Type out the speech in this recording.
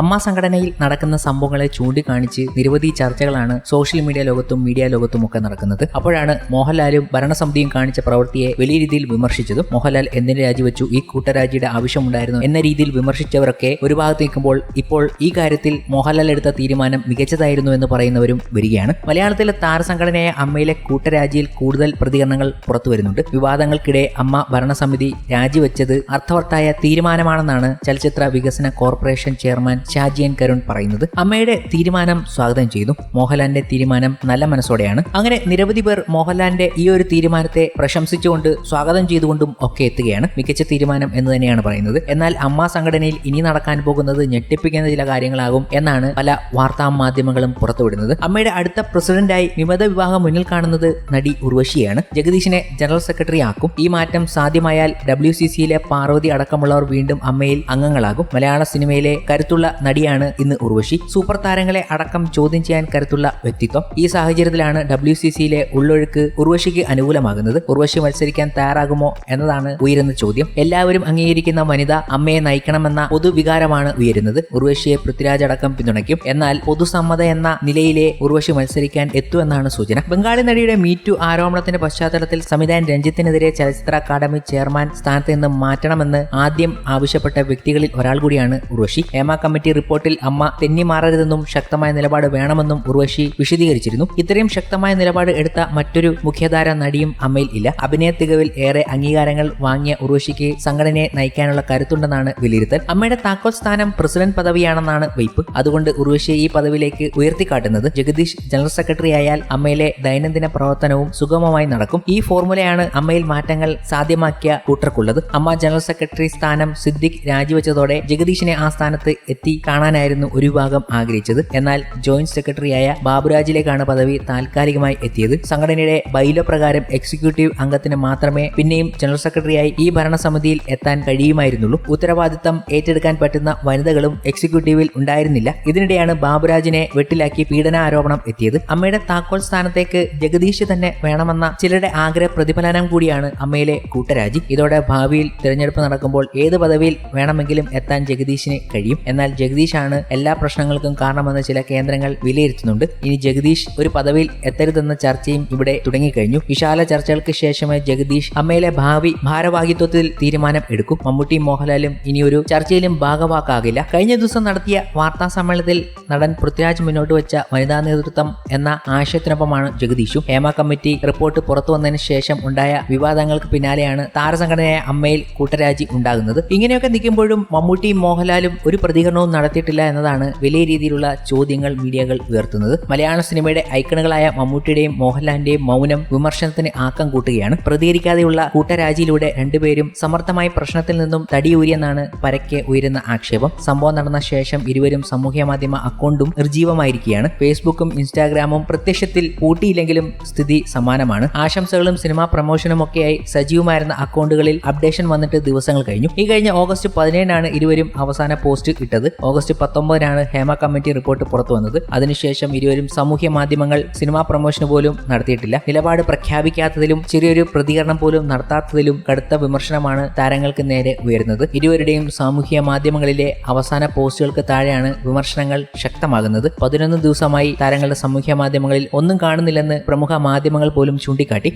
അമ്മ സംഘടനയിൽ നടക്കുന്ന സംഭവങ്ങളെ ചൂണ്ടിക്കാണിച്ച് നിരവധി ചർച്ചകളാണ് സോഷ്യൽ മീഡിയ ലോകത്തും മീഡിയ ലോകത്തും ഒക്കെ നടക്കുന്നത്. അപ്പോഴാണ് മോഹൻലാലും ഭരണസമിതിയും കാണിച്ച പ്രവൃത്തിയെ വലിയ രീതിയിൽ വിമർശിച്ചതും. മോഹൻലാൽ എന്തിനു രാജിവെച്ചു? ഈ കൂട്ടരാജിയുടെ ആവശ്യമുണ്ടായിരുന്നു എന്ന രീതിയിൽ വിമർശിച്ചവരൊക്കെ ഒരു ഭാഗത്ത് നിൽക്കുമ്പോൾ ഇപ്പോൾ ഈ കാര്യത്തിൽ മോഹൻലാൽ എടുത്ത തീരുമാനം മികച്ചതായിരുന്നു എന്ന് പറയുന്നവരും വരികയാണ്. മലയാളത്തിലെ താരസംഘടനയായ അമ്മയിലെ കൂട്ടരാജിയിൽ കൂടുതൽ പ്രതികരണങ്ങൾ പുറത്തു വരുന്നുണ്ട്. വിവാദങ്ങൾക്കിടെ അമ്മ ഭരണസമിതി രാജിവെച്ചത് അർത്ഥവത്തായ തീരുമാനമാണെന്നാണ് ചലച്ചിത്ര വികസന കോർപ്പറേഷൻ ചെയർമാൻ ഷാജിയൻ കരുൺ പറയുന്നത് അമ്മയുടെ തീരുമാനം സ്വാഗതം ചെയ്തു. മോഹൻലാലിന്റെ തീരുമാനം നല്ല മനസ്സോടെയാണ്. അങ്ങനെ നിരവധി പേർ മോഹൻലാലിന്റെ ഈ ഒരു തീരുമാനത്തെ പ്രശംസിച്ചുകൊണ്ട് സ്വാഗതം ചെയ്തുകൊണ്ടും ഒക്കെ എത്തുകയാണ്. മികച്ച തീരുമാനം എന്ന് തന്നെയാണ് പറയുന്നത്. എന്നാൽ അമ്മ സംഘടനയിൽ ഇനി നടക്കാൻ പോകുന്നത് ഞെട്ടിപ്പിക്കുന്ന ചില കാര്യങ്ങളാകും എന്നാണ് പല വാർത്താ മാധ്യമങ്ങളും പുറത്തുവിടുന്നത്. അമ്മയുടെ അടുത്ത പ്രസിഡന്റായി വിമത വിവാഹം മുന്നിൽ കാണുന്നത് നടി ഉർവശിയാണ്. ജഗദീഷിനെ ജനറൽ സെക്രട്ടറി ആക്കും. ഈ മാറ്റം സാധ്യമായാൽ ഡബ്ല്യു സി സിയിലെ പാർവതി അടക്കമുള്ളവർ വീണ്ടും അമ്മയിൽ അംഗങ്ങളാകും. മലയാള സിനിമയിലെ കരുത്തുള്ള നടിയാണ് ഇന്ന് ഉർവശി. സൂപ്പർ താരങ്ങളെ അടക്കം ചോദ്യം ചെയ്യാൻ കരുത്തുള്ള വ്യക്തിത്വം ഈ സാഹചര്യത്തിലാണ് ഡബ്ല്യു സി സിയിലെ ഉള്ളൊഴുക്ക് ഉർവശിക്ക് അനുകൂലമാകുന്നത്. ഉർവശി മത്സരിക്കാൻ തയ്യാറാകുമോ എന്നതാണ് ഉയരുന്ന ചോദ്യം. എല്ലാവരും അംഗീകരിക്കുന്ന വനിത അമ്മയെ നയിക്കണമെന്ന പൊതുവികാരമാണ് ഉയരുന്നത്. ഉർവശിയെ പൃഥ്വിരാജ് അടക്കം പിന്തുണയ്ക്കും. എന്നാൽ പൊതുസമ്മത എന്ന നിലയിലെ ഉർവശി മത്സരിക്കാൻ എത്തുമെന്നാണ് സൂചന. ബംഗാളി നടിയുടെ മീറ്റു ആരോപണത്തിന്റെ പശ്ചാത്തലത്തിൽ സംവിധായകൻ രഞ്ജിത്തിനെതിരെ ചലച്ചിത്ര അക്കാദമി ചെയർമാൻ സ്ഥാനത്ത് നിന്ന് മാറ്റണമെന്ന് ആദ്യം ആവശ്യപ്പെട്ട വ്യക്തികളിൽ ഒരാൾ കൂടിയാണ് ഉർവശി. ഹേമ റിപ്പോർട്ടിൽ അമ്മ തെന്നി മാറരുതെന്നും ശക്തമായ നിലപാട് വേണമെന്നും ഉർവശി വിശദീകരിച്ചിരുന്നു. ഇത്രയും ശക്തമായ നിലപാട് എടുത്ത മറ്റൊരു മുഖ്യധാര നടിയും അമ്മയിൽ ഇല്ല. അഭിനയ തികവിൽ ഏറെ അംഗീകാരങ്ങൾ വാങ്ങിയ ഉർവശിക്ക് സംഘടനയെ നയിക്കാനുള്ള കരുത്തുണ്ടെന്നാണ് വിലയിരുത്തൽ. അമ്മയുടെ താക്കോൽ സ്ഥാനം പ്രസിഡന്റ് പദവിയാണെന്നാണ് വയ്പ് അതുകൊണ്ട് ഉർവശിയെ ഈ പദവിയിലേക്ക് ഉയർത്തിക്കാട്ടുന്നത് ജഗദീഷ് ജനറൽ സെക്രട്ടറി ആയാൽ അമ്മയിലെ ദൈനംദിന പ്രവർത്തനവും സുഗമമായി നടക്കും. ഈ ഫോർമുലയാണ് അമ്മയിൽ മാറ്റങ്ങൾ സാധ്യമാക്കിയ കൂട്ടർക്കുള്ളത്. അമ്മ ജനറൽ സെക്രട്ടറി സ്ഥാനം സിദ്ദിഖ് രാജിവെച്ചതോടെ ജഗദീഷിനെ ആ സ്ഥാനത്ത് എത്തി കാണാനായിരുന്നു ഒരു ഭാഗം ആഗ്രഹിച്ചത്. എന്നാൽ ജോയിന്റ് സെക്രട്ടറിയായ ബാബുരാജിലേക്കാണ് പദവി താൽക്കാലികമായി എത്തിയത്. സംഘടനയുടെ ബൈലോ പ്രകാരം എക്സിക്യൂട്ടീവ് അംഗത്തിന് മാത്രമേ പിന്നെയും ജനറൽ സെക്രട്ടറിയായി ഈ ഭരണസമിതിയിൽ എത്താൻ കഴിയുമായിരുന്നുള്ളൂ. ഉത്തരവാദിത്തം ഏറ്റെടുക്കാൻ പറ്റുന്ന വനിതകളും എക്സിക്യൂട്ടീവിൽ ഉണ്ടായിരുന്നില്ല. ഇതിനിടെയാണ് ബാബുരാജിനെ വെട്ടിലാക്കി പീഡനാരോപണം എത്തിയത്. അമ്മയുടെ താക്കോൽ സ്ഥാനത്തേക്ക് ജഗദീഷ് തന്നെ വേണമെന്ന ചിലരുടെ ആഗ്രഹ പ്രതിഫലനം കൂടിയാണ് അമ്മയിലെ കൂട്ടരാജി. ഇതോടെ ഭാവിയിൽ തിരഞ്ഞെടുപ്പ് നടക്കുമ്പോൾ ഏത് പദവിയിൽ വേണമെങ്കിലും എത്താൻ ജഗദീഷിന് കഴിയും. എന്നാൽ ജഗദീഷാണ് എല്ലാ പ്രശ്നങ്ങൾക്കും കാരണമെന്ന് ചില കേന്ദ്രങ്ങൾ വിലയിരുത്തുന്നുണ്ട്. ഇനി ജഗദീഷ് ഒരു പദവിയിൽ എത്തരുതെന്ന ചർച്ചയും ഇവിടെ തുടങ്ങിക്കഴിഞ്ഞു. വിശാല ചർച്ചകൾക്ക് ശേഷമേ ജഗദീഷ് അമ്മയിലെ ഭാവി ഭാരവാഹിത്വത്തിൽ തീരുമാനം എടുക്കും. മമ്മൂട്ടിയും മോഹൻലാലും ഒരു ചർച്ചയിലും ഭാഗവാക്കാകില്ല. കഴിഞ്ഞ ദിവസം നടത്തിയ വാർത്താ സമ്മേളനത്തിൽ നടൻ പൃഥ്വിരാജ് മുന്നോട്ട് വെച്ച വനിതാ നേതൃത്വം എന്ന ആശയത്തിനൊപ്പമാണ് ജഗദീഷും. ഹേമ കമ്മിറ്റി റിപ്പോർട്ട് പുറത്തു വന്നതിന് ശേഷം ഉണ്ടായ വിവാദങ്ങൾക്ക് പിന്നാലെയാണ് താരസംഘടനയായ അമ്മയിൽ കൂട്ടരാജി ഉണ്ടാകുന്നത്. ഇങ്ങനെയൊക്കെ നിൽക്കുമ്പോഴും മമ്മൂട്ടിയും മോഹൻലാലും ഒരു പ്രതികരണവും നടത്തിയിട്ടില്ല എന്നതാണ് വലിയ രീതിയിലുള്ള ചോദ്യങ്ങൾ മീഡിയകൾ ഉയർത്തുന്നത്. മലയാള സിനിമയുടെ ഐക്കണുകളായ മമ്മൂട്ടിയുടെയും മോഹൻലാലിന്റെയും മൗനം വിമർശനത്തിന് ആക്കം കൂട്ടുകയാണ്. പ്രതികരിക്കാതെയുള്ള കൂട്ടരാജിയിലൂടെ രണ്ടുപേരും സമർത്ഥമായി പ്രശ്നത്തിൽ നിന്നും തടിയൂരിയെന്നാണ് പരക്കെ ഉയരുന്ന ആക്ഷേപം. സംഭവം നടന്ന ശേഷം ഇരുവരും സാമൂഹ്യ മാധ്യമ അക്കൗണ്ടും നിർജീവമായിരിക്കുകയാണ് ഫേസ്ബുക്കും ഇൻസ്റ്റാഗ്രാമും പ്രത്യക്ഷത്തിൽ പൂട്ടിയില്ലെങ്കിലും സ്ഥിതി സമാനമാണ്. ആശംസകളും സിനിമാ പ്രമോഷനും ഒക്കെയായി സജീവമായിരുന്ന അക്കൗണ്ടുകളിൽ അപ്ഡേഷൻ വന്നിട്ട് ദിവസങ്ങൾ കഴിഞ്ഞു. ഈ കഴിഞ്ഞ ഓഗസ്റ്റ് പതിനേഴിനാണ് ഇരുവരും അവസാന പോസ്റ്റ് ഇട്ടത്. ഓഗസ്റ്റ് പത്തൊമ്പതിനാണ് ഹേമ കമ്മിറ്റി റിപ്പോർട്ട് പുറത്തു വന്നത്. അതിനുശേഷം ഇരുവരും സാമൂഹ്യ മാധ്യമങ്ങൾ സിനിമാ പ്രൊമോഷന് പോലും നടത്തിയിട്ടില്ല. നിലപാട് പ്രഖ്യാപിക്കാത്തതിലും ചെറിയൊരു പ്രതികരണം പോലും നടത്താത്തതിലും കടുത്ത വിമർശനമാണ് താരങ്ങൾക്ക് നേരെ ഉയരുന്നത്. ഇരുവരുടെയും സാമൂഹ്യ മാധ്യമങ്ങളിലെ അവസാന പോസ്റ്റുകൾക്ക് താഴെയാണ് വിമർശനങ്ങൾ ശക്തമാകുന്നത്. പതിനൊന്ന് ദിവസമായി താരങ്ങളുടെ സാമൂഹ്യ മാധ്യമങ്ങളിൽ ഒന്നും കാണുന്നില്ലെന്ന് പ്രമുഖ മാധ്യമങ്ങൾ പോലും ചൂണ്ടിക്കാട്ടി.